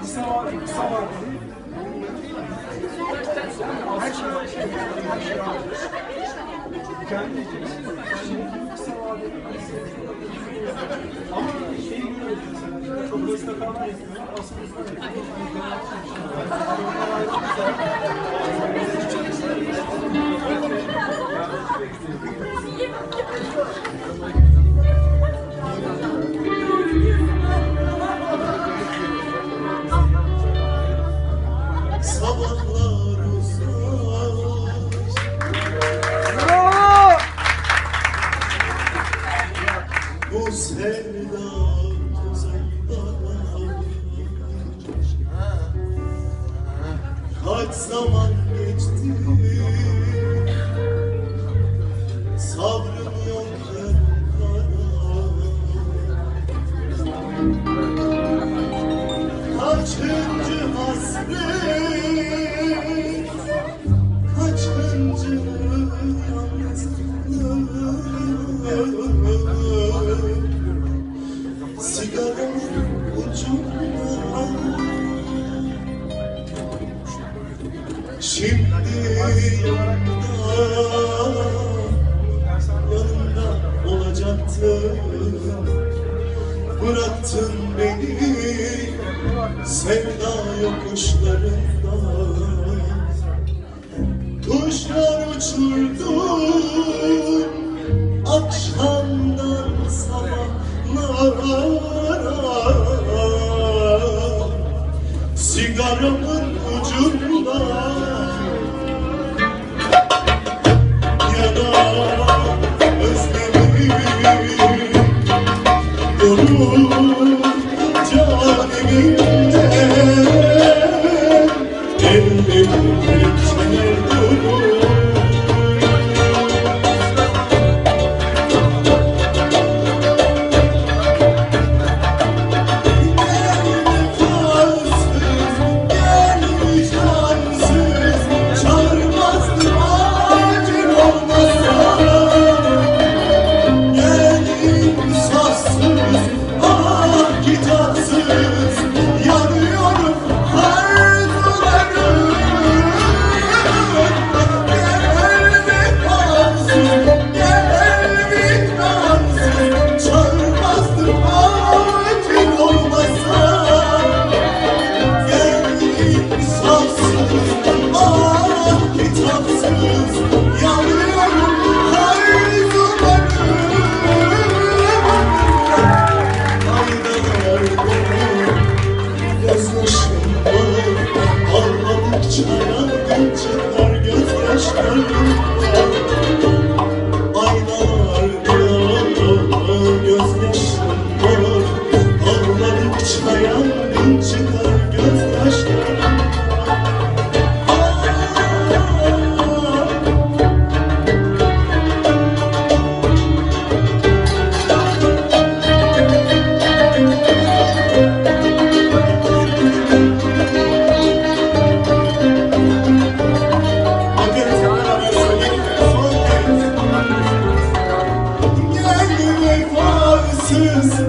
Kısa var, kısa var. Her şey şey, her şey var. Kendi kısa var. Ama şeyi görüyoruz mesela, çok basit hatalar yapıyorlar. Aslında Kaç zaman geçti Şimdi yanında Yanında olacaktım Bıraktın beni sevda yokuşlarında Kuşlar uçurdum akşamdan sabahlara Sigaramın ucunda Oh.